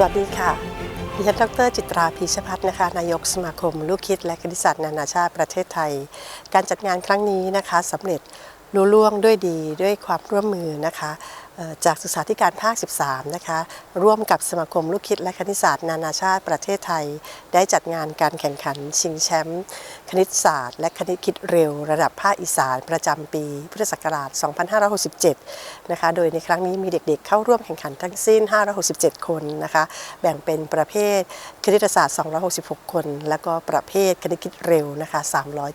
สวัสดีค่ะ ดิฉันดรจิตราพีชพัฒน์นะคะ นายกสมาคม ลูกคิดและคณิตศาสตร์นานาชาติประเทศไทย การจัดงานครั้งนี้นะคะสำเร็จลุล่วงด้วยดีด้วยความร่วมมือนะคะ จากศึกษาธิการภาค 13 นะคะ ร่วมกับสมาคมลูกคิดและคณิตศาสตร์ นานาชาติประเทศไทย ได้จัดงานการแข่งขัน ชิงแชมป์คณิตศาสตร์ และคณิตคิดเร็ว ระดับภาคอีสาน ประจำปี พุทธศักราช 2567 นะคะ โดยในครั้งนี้มีเด็กๆ เข้าร่วมแข่งขันทั้งสิ้น 567 คนนะคะ แบ่งเป็นประเภทคณิตศาสตร์ 266 คน แล้วก็ประเภทคณิตคิดเร็วนะคะ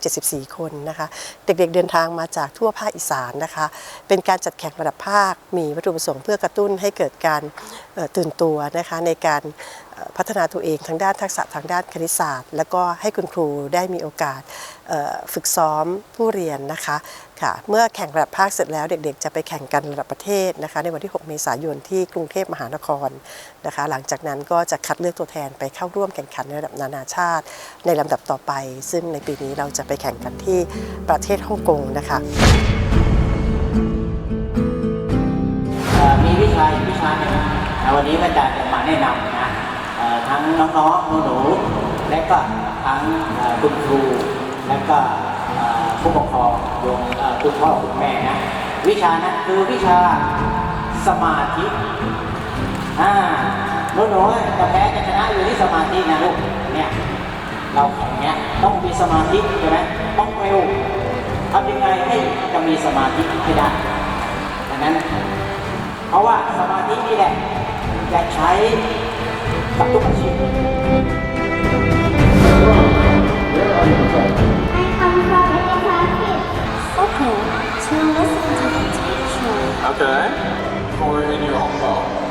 374 คนนะคะ เด็กๆ เดินทางมาจากทั่วภาคอีสานนะคะ เป็นการจัดแข่งระดับภาคมีวัตถุประสงค์เพื่อกระตุ้นให้เกิดการตื่นตัวนะคะในการพัฒนาตัวเองทางด้านทักษะทางด้านคณิตศาสตร์ แล้วก็ให้คุณครูได้มีโอกาสฝึกซ้อมผู้เรียนนะคะค่ะเมื่อแข่งระดับภาคเสร็จแล้วเด็กๆ จะไปแข่งกันระดับประเทศนะคะในวันที่ 6 เมษายนที่กรุงเทพมหานครนะคะหลังจากนั้นก็จะคัดเลือกตัวแทนไปเข้าร่วมแข่งขันในระดับนานาชาติ ในลำดับต่อไป ซึ่งในปีนี้เราจะไปแข่งกันที่ประเทศฮ่องกงนะคะ มากเลยนะวันนี้อาจารย์จะมาแนะนำนะทั้งน้องๆหนูๆและก็ทั้งคุณครูและก็ผู้ปกครองรวมคุณพ่อคุณแม่นะวิชานั้นคือวิชาสมาธิอ่าหนูๆจะแพ้จะชนะอยู่ที่สมาธินะลูกเนี่ยเราแข่งเนี้ยต้องมีสมาธิใช่ไหมต้องเร็วทำยังไงให้จะมีสมาธิให้ได้ดังนั้น เพราะว่าสมาธินี่แหละจะใช้กับทุกอาชีพ I come from India. Okay, to listen to the teacher. Okay. Or in your home phone.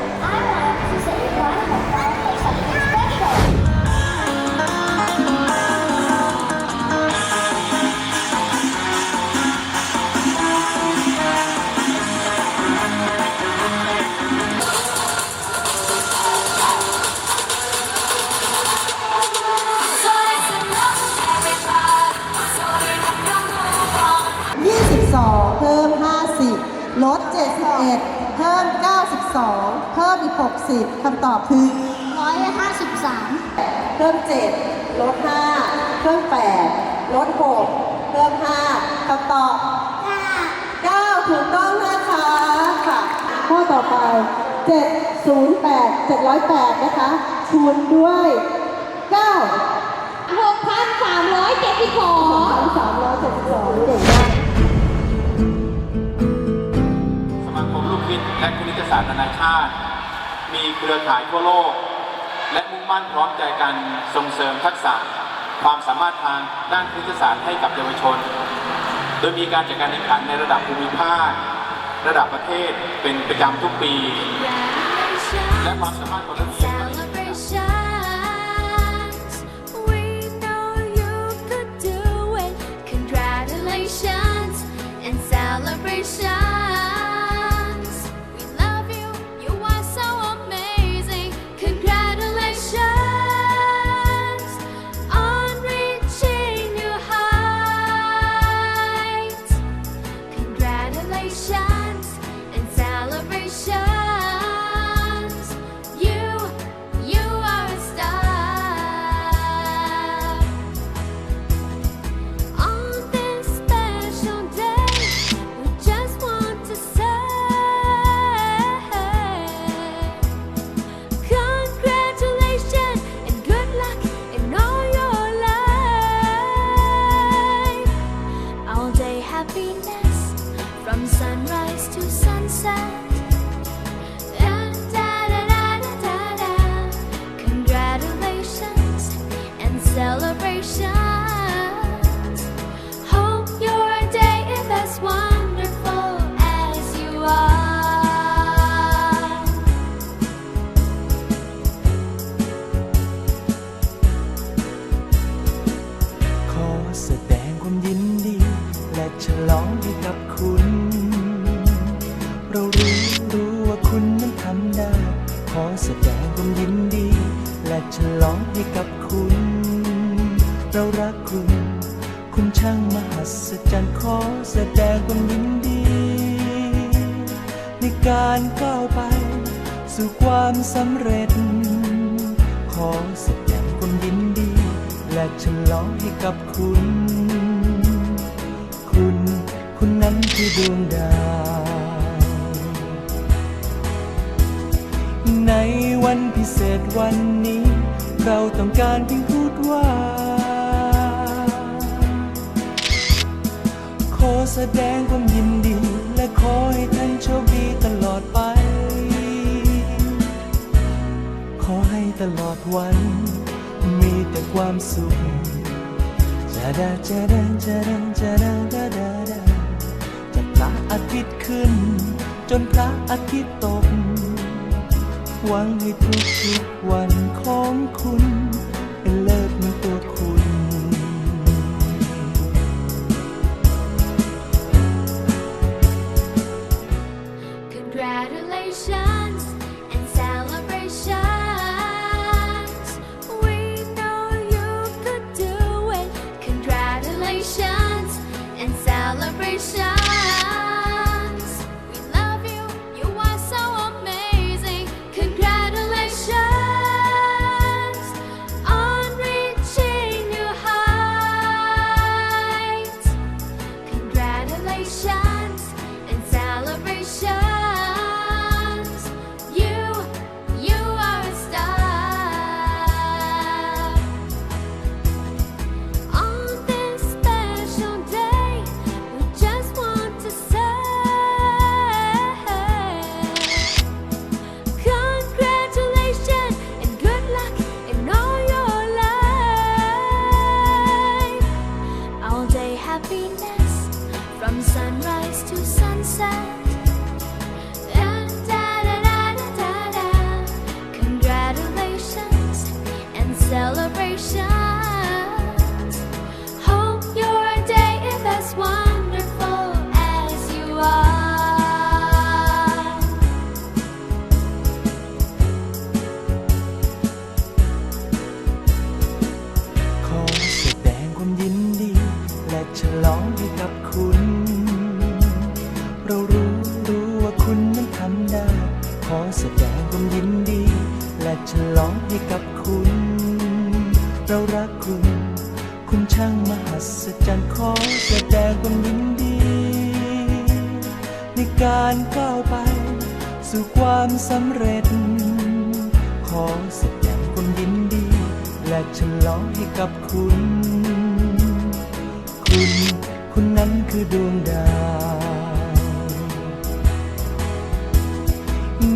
60คำตอบคือ153เพิ่ม7ลด5เพิ่ม8ลด6เพิ่ม5คำตอบ9ถูกต้องนะคะค่ะ ข้อต่อไป 708 708 นะคะคูณด้วย9 6,372 372เก่งมาก สมาคมลูกคิดและคณิตศาสตร์นานาชาติ มีเครือข่ายทั่วโลก และมุ่งมั่นพร้อมใจกันส่งเสริมทักษะ ความสามารถทางด้านคณิตศาสตร์ให้กับเยาวชน โดยมีการจัดการแข่งขันในระดับภูมิภาค ระดับประเทศเป็นประจำทุกปี และความสามารถของนักเรียน from sunrise to sunset. Da, da, da, da, da, da, da. Congratulations and celebrations. Hope your day is as wonderful as you are. ขอแสดงความยินดี และฉลองให้กับ ให้กับคุณ เรารักคุณ คุณช่างมหัศจรรย์ขอแสดงความยินดี ในการก้าวไป สู่ความสำเร็จ ขอแสดงความยินดี และฉลองให้กับคุณ คุณ คุณนั้นคือดวงดาวในวันพิเศษวันนี้ เราต้องการเพียงพูดว่า ขอแสดงความยินดี และขอให้ท่านโชคดีตลอดไป ขอให้ตลอดวัน มีแต่ความสุขจะดาจะดาจะดาจะดาดาดาดาจากพระอาทิตย์ขึ้น จนพระอาทิตย์ตก หวังให้ทุกทุกๆวัน คุณ เป็นเลิศเหมือนตัวคุณ Congratulations and celebrations. We know you could do it. Congratulations and celebrations. รักคุณ คุณช่างมหัศจรรย์ขอแสดงความยินดี ในการก้าวไป สู่ความสำเร็จ ขอแสดงความยินดี และฉลองให้กับคุณ คุณ คุณนั้นคือดวงดาว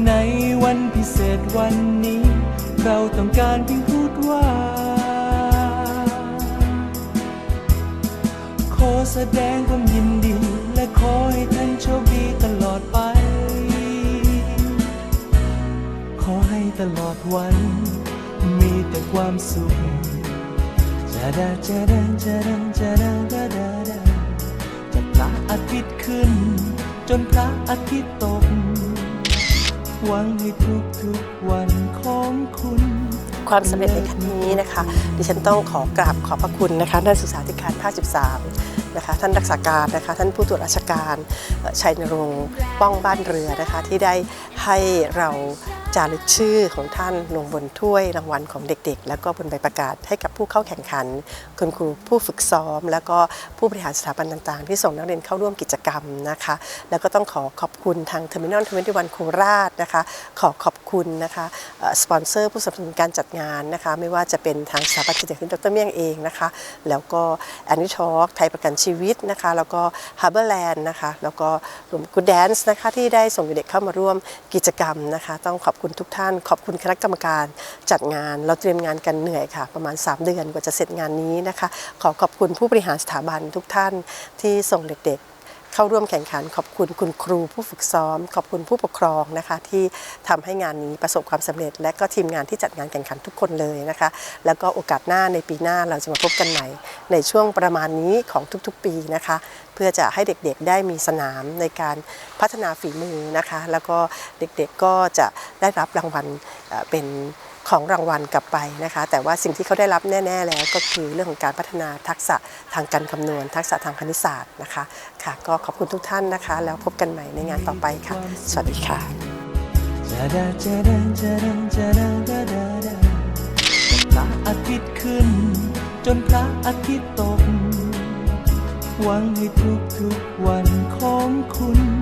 ในวันพิเศษวันนี้ เราต้องการเพียงพูดว่า แสดงความยินดี และขอให้ท่านโชคดีตลอดไป ขอให้ตลอดวัน มีแต่ความสุขจะดาจะดาจะดาจะดาดาดาดาจากพระอาทิตย์ขึ้น จนพระอาทิตย์ตก หวังให้ทุกทุกๆวันของคุณความสำเร็จในครั้งนี้นะคะ ดิฉันต้องขอกราบขอบพระคุณนะคะนักศึกษาธิการภาค 13 นะคะท่านรักษาการนะคะท่านผู้ตรวจราชการชัยนรงค์ป้องบ้านเรือนะคะที่ได้ให้เราจารึกชื่อของท่านลงบนถ้วยรางวัลของเด็กๆ แล้วก็บนใบประกาศให้กับผู้เข้าแข่งขัน คุณครูผู้ฝึกซ้อม แล้วก็ผู้บริหารสถาบันต่างๆ ที่ส่งนักเรียนเข้าร่วมกิจกรรมนะคะ แล้วก็ต้องขอขอบคุณทาง Terminal 21โคราชนะคะ ขอขอบคุณนะคะสปอนเซอร์ผู้สนับสนุนการจัดงานนะคะ ไม่ว่าจะเป็นทางสถาบันกิจการดรเมี่ยงเองนะคะ แล้วก็แอนนิชอคไทยประกันชีวิตนะคะ แล้วก็ฮาร์เบอร์แลนด์นะคะ แล้วก็รวมกูดแดนซ์นะคะที่ได้ส่งเด็กเข้ามาร่วมกิจกรรมนะคะ ต้องขอบคุณทุกท่าน ขอบคุณคณะกรรมการจัดงาน เราเตรียมงานกันเหนื่อยค่ะ ประมาณ 3 เดือนกว่าจะเสร็จงานนี้นะคะ ขอขอบคุณผู้บริหารสถาบันทุกท่านที่ส่งเด็กๆ เข้าร่วมแข่งขัน ขอบคุณคุณครูผู้ฝึกซ้อม ขอบคุณผู้ปกครองนะคะที่ทำให้งานนี้ประสบความสำเร็จ และก็ทีมงานที่จัดงานแข่งขันทุกคนเลยนะคะ แล้วก็โอกาสหน้าในปีหน้าเราจะมาพบกันใหม่ในช่วงประมาณนี้ของทุกๆปีนะคะ เพื่อจะให้เด็กๆได้มีสนามในการพัฒนาฝีมือนะคะ แล้วก็เด็กๆก็จะได้รับรางวัลเป็น ของรางวัลกลับไปนะคะ แต่ว่าสิ่งที่เขาได้รับแน่ ๆ แล้วก็คือเรื่องของการพัฒนาทักษะทางการคำนวณ ทักษะทางคณิตศาสตร์นะคะค่ะ ก็ขอบคุณทุกท่านนะคะ แล้วพบกันใหม่ในงานต่อไปค่ะ สวัสดีค่ะ พระอาทิตย์ขึ้น จนพระอาทิตย์ตก หวังให้ทุกๆวันของคุณ